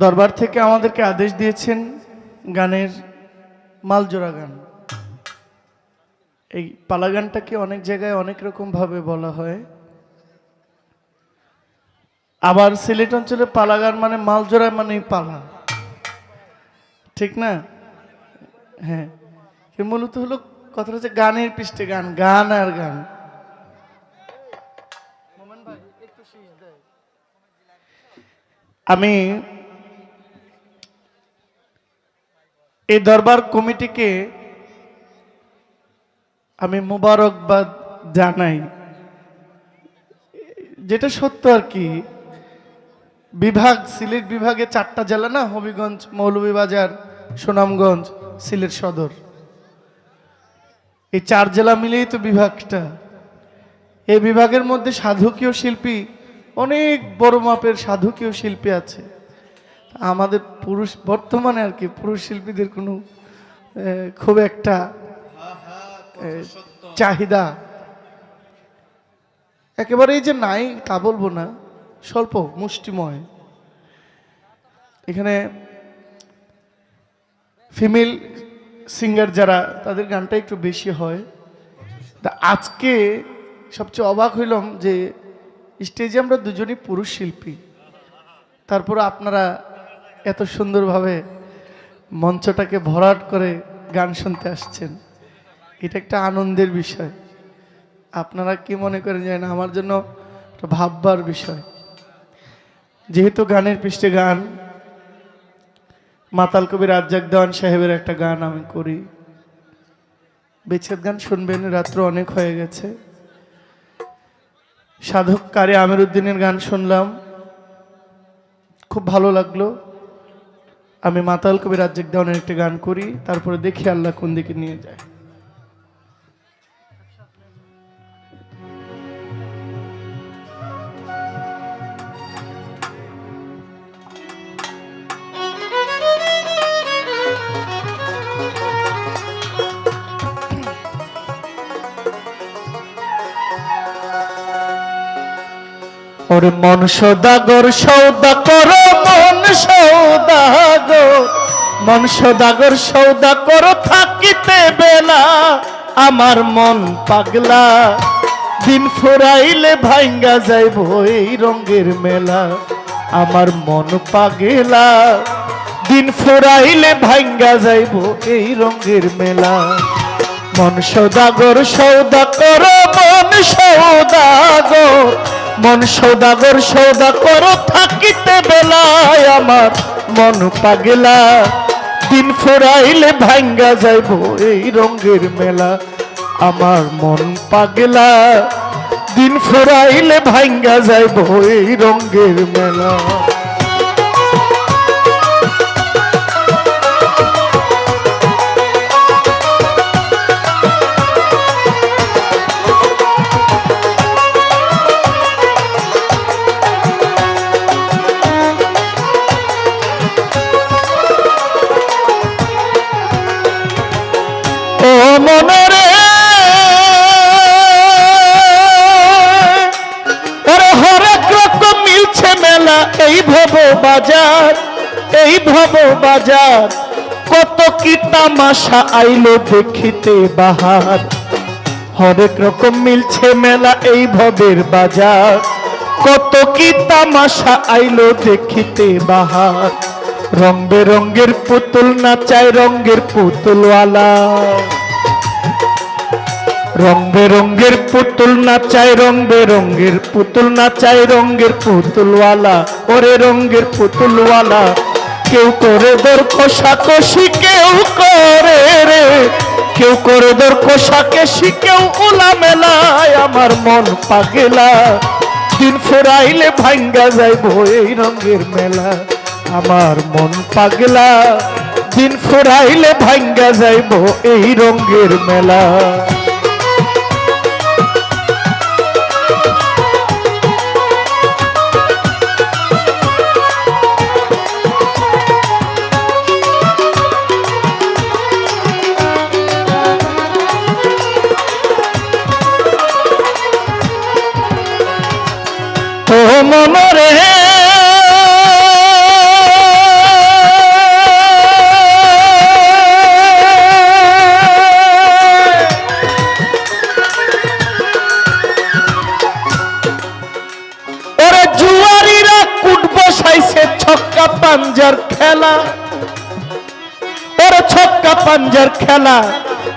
দরবার থেকে আমাদেরকে আদেশ দিয়েছেন গানের মালজোড়া গান। এই পালা গানটাকে অনেক জায়গায় অনেক রকম ভাবে বলা হয়। আবার সিলেট অঞ্চলে পালা গান মানে মালজোড়া মানে পালা। ঠিক না? হ্যাঁ। মূলত হলো কথাটা হচ্ছে গানের পৃষ্ঠে গান গান আর গান। আমি এই দরবার কমিটিকে আমি মুবারকবাদ জানাই। যেটা সত্য আর কি, বিভাগ, সিলেট বিভাগে চারটা জেলা না, হবিগঞ্জ, মৌলভীবাজার, সুনামগঞ্জ, সিলেট সদর। এই চার জেলা মিলেই তো বিভাগটা। এই বিভাগের মধ্যে সাধকীয় শিল্পী, অনেক বড় মাপের সাধকীয় শিল্পী আছে। আমাদের পুরুষ, বর্তমানে আর কি পুরুষ শিল্পীদের কোনো খুব একটা চাহিদা। একেবারেই যে নাই তা বলব না, স্বল্প, মুষ্টিময়। এখানে ফিমেল সিঙ্গার যারা, তাদের গানটা একটু বেশি হয়। তা আজকে সবচেয়ে অবাক হইলাম যে, স্টেজে আমরা দুজনই পুরুষ শিল্পী। তারপর আপনারা এত সুন্দরভাবে মঞ্চটাকে ভরাট করে গান শুনতে আসছেন। এটা একটা আনন্দের বিষয়। আপনারা কি মনে করেন জানেন আমার জন্য একটা ভাববার বিষয়? যেহেতু গানের পৃষ্ঠে গান, মাতাল কবি রাজ্জাক দেওয়ান সাহেবের একটা গান আমি করি। বেছেদ গান শুনবেন, রাত্র অনেক হয়ে গেছে। সাধক কারে আমির উদ্দিনের গান শুনলাম। খুব ভালো লাগল। আমি মাতাল কবি রাজ্জাক দেওয়ানের একটা গান করি, তারপরে দেখি আল্লাহ কোন দিকে নিয়ে যায়। ওরে মন সদাগর সৌদা করো সৌদাগর, মন সৌদা করো থাকিতে বেলা। আমার মন পাগলা, দিন ফুরাইলে ভাঙ্গা যাইব এই রঙের মেলা। আমার মন পাগলা, দিন ফুরাইলে ভাঙ্গা যাইব এই রঙের মেলা। মন সৌদাগর সৌদা করো মন সৌদাগর মন সৌদাগর সৌদা করো থাকিতে বেলায় আমার মন পাগলা। দিন ফুরাইলে ভাঙ্গা যাইব এই রঙের মেলা, আমার মন পাগলা। দিন ফুরাইলে ভাঙ্গা যাইব এই রঙের মেলা। বাজার, এই ভব বাজার, কত কি তামাশা আইলো দেখিতে বাহার। হরেক রকম মিলছে মেলা এই ভবের বাজার, কত কি তামাশা আইলো দেখিতে বাহার। রং বেরঙ্গের পুতুল নাচায় রঙ্গের পুতুলওয়ালা। রং বেরঙ্গের পুতুল নাচায়, রং বেরঙ্গের পুতুল নাচায় রঙ্গের পুতুলওয়ালা। ওরে রঙ্গের পুতুলওয়ালা, কেউ করে দর কষাকষি কেউ করে রে। কেউ করে দর কষাকষি কেউ উলা মেলায় আমার মন পাগেলা। দিন ফুরাইলে ভাঙ্গা যাইব এই রঙের মেলা, আমার মন পাগলা। দিন ফুরাইলে ভাঙ্গা যাইব এই রঙের মেলা। পাঞ্জার খেলা। ওরে ছক্কা পাঞ্জার খেলা।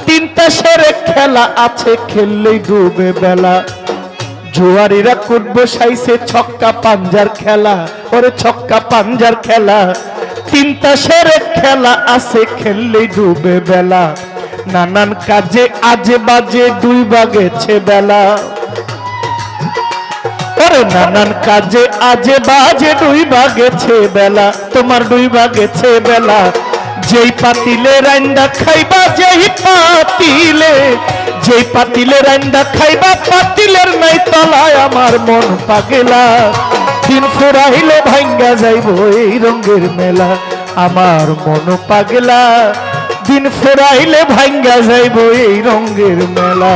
তিনটা সেরে খেলা আছে, খেললেই ডুবে বেলা। জুয়ারিরা কুটবো সাইসে ছক্কা পাঞ্জার খেলা। ওরে ছক্কা পাঞ্জার খেলা। তিনটা সেরে খেলা আছে, খেললেই ডুবে বেলা। নানান কাজে আজে বাজে দুই বাগেছে বেলা। নানান কাজে আজে বাজে দুই বাগেছে বেলা তোমার দুই বাগেছে বেলা যেই পাতিলে রান্ডা খাইবা, যেই পাতিলে যেই পাতিলে রান্ডা খাইবা, পাতিলের নাই তলায় আমার মন পাগেলা। দিন ফুরাইলে ভাঙ্গা যাইব এই রঙের মেলা, আমার মন পাগলা। দিন ফুরাইলে ভাঙ্গা যাইব এই রঙের মেলা।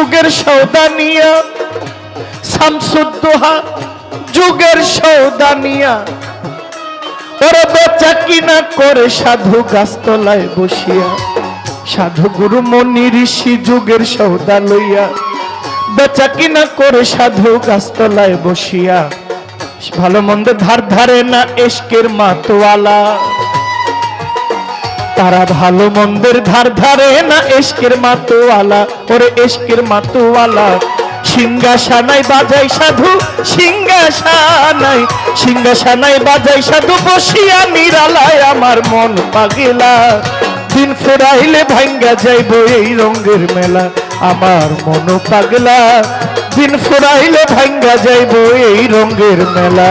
যুগের সৌদানিয়া শামসুদ্দোহা যুগের সৌদানিয়া ওরে বেচা কিনা করে সাধু গাছতলায় বসিয়া, সাধু গুরু মনি ঋষি যুগের সৌদা লইয়া, বেচা কিনা করে সাধু গাছতলায় বসিয়া। ভালো মন্দ ধার ধারে না এসকের মাতোয়ালা। তারা ভালো মন্দের ধার ধারে না এসকের মাতোয়ালা? ওরে এসকের মাতোয়ালা। সিংহাসানাই বাজাই সাধু সিংহাসানাই সিংহাসানাই বাজাই সাধু, বসিয়া নিরালায় আমার মন পাগিলা। দিন ফেরাইলে ভাঙ্গা যাইব এই রঙের মেলা, আমার মন পাগলা। দিন ফেরাইলে ভাঙ্গা যাইব এই রঙের মেলা।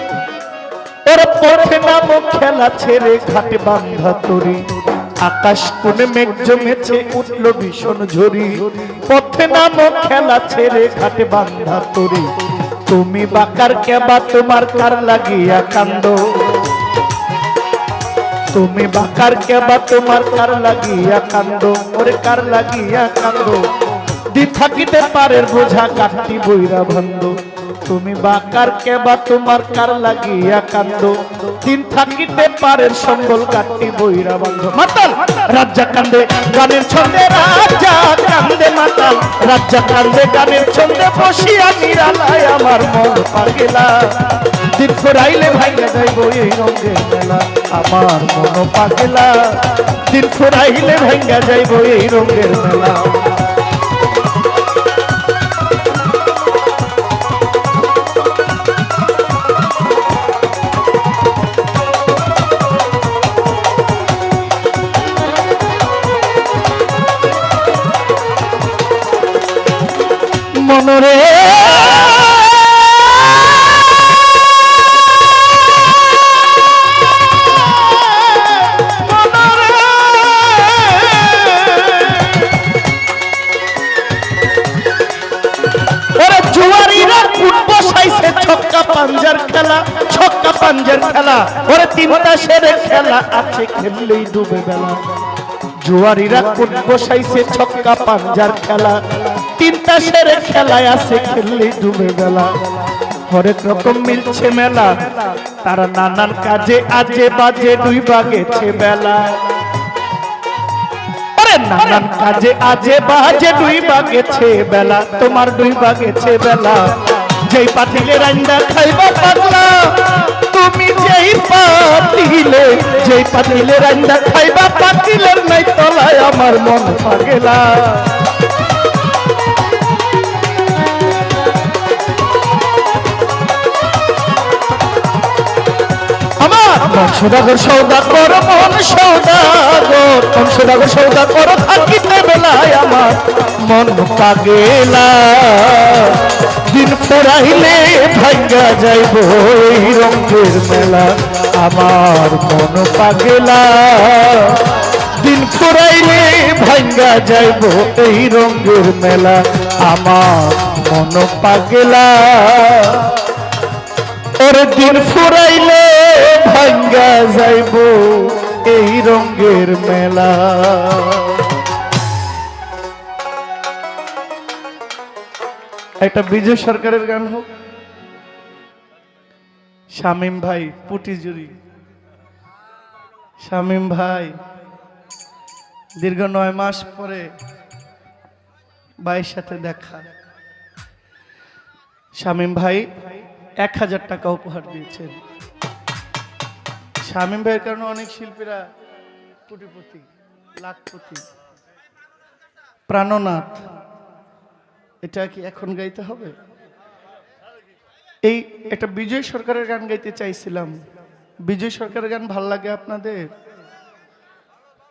ওর পথে নাম, খেলা ছেড়ে ঘাটে বান্ধা তরি। আকাশ কোনে মেঘ জমেছে, উঠল ভীষণ ঝরি। পথে নাম, খেলা ছেড়ে ঘাটে বান্ধা তরি। তুমি বাকার কেবা, তোমার কার লাগিয়া কান্দ? তুমি বাকার কেবা, তোমার কার লাগিয়া কান্দ? ওরে কার লাগিয়া কান্দ? দি থাকিতে পারের বোঝা কাটি বইরা বন্ধ তুমি বাকার কেবা, তোমার কার লাগিয়া কান্দ? দিন থাকিতে পারের সম্বল কাটি বইরা বন্ধ। মাতাল, রাজ্জা কান্দে, গানের ছন্দে রাজা কান্দে মাতাল। রাজ্জা কান্দে, গানের ছন্দে বসিয়া নিরালায় আমার মন পাগেলা। দিন ফুরাইলে ভাইয়া যাইব এই রঙের মেলা, আমার মন পাগেলা। দিন ফুরাইলে ভাইয়া যাইব এই রঙের মেলা। মনরে ছক্কা পাঞ্জার খেলা খেলা। তিনটা সেরে খেলা ডুবে জুয়ারিরা কোট বসাইছে ছক্কা পাঞ্জার খেলা। তিনটা সেরে খেলায় আছে খেললেই ডুবে বেলা। হরেক রকম মিলছে মেলা, তারা নানান কাজে আজে বাজে দুই বাগেছে বেলা। নানান কাজে আজে বাজে দুই বাগেছে বেলা, তোমার দুই বাগেছে বেলা। যেই পাতিলে রান্দা খাইবা পাগলা তুমি যেই পাতিলে যেই পাতিলে রান্দা খাইবা পাতিলের নাই তলায় আমার মন পাগলা মন সৌদাগর সৌদা কর মন সৌদাগর মন সৌদাগর সৌদা কর থাকিতে বেলায় আমার মন পাগেলা দিন ফুরাইলে ভাঙ্গা যাইব রঙের মেলা, আমার মন পাগেলা দিন ফুরাইলে ভাঙ্গা যাইব এই রঙের মেলা, আমার মন পাগেলা ওর দিন ফুরাইলে ভাঙ্গা যাইব এই রঙের মেলা। একটা বিজয় সরকারের গান হোক। শামিম ভাই পুটিজুরি শামিম ভাই, দীর্ঘ নয় মাস পরে ভাইয়ের সাথে দেখা। শামিম ভাই এক হাজার টাকা উপহার দিয়েছেন। শামিম ভাইয়ের কারণে অনেক শিল্পীরা কোটিপতি লাখপতি। প্রাণনাথ, এটা কি এখন গাইতে হবে? এই একটা বিজয় সরকারের গান গাইতে চাইছিলাম। বিজয় সরকারের গান ভালো লাগে আপনাদের?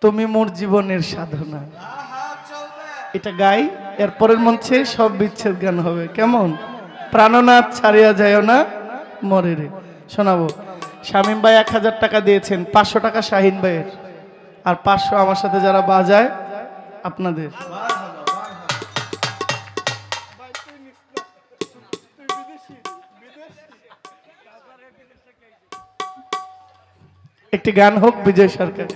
তুমি মোর জীবনের সাধনা। এটা গাই, এরপরের মঞ্চে সব বিচ্ছেদ গান হবে। কেমন? প্রাণনাথ ছাড়িয়া যায় না মরে রে শোনাবো। শামীম ভাই এক হাজার টাকা দিয়েছেন, পাঁচশো টাকা শাহিন ভাইয়ের। আর পাঁচশো আমার সাথে যারা বাজায়, আপনাদের। একটি গান হোক বিজয় সরকার।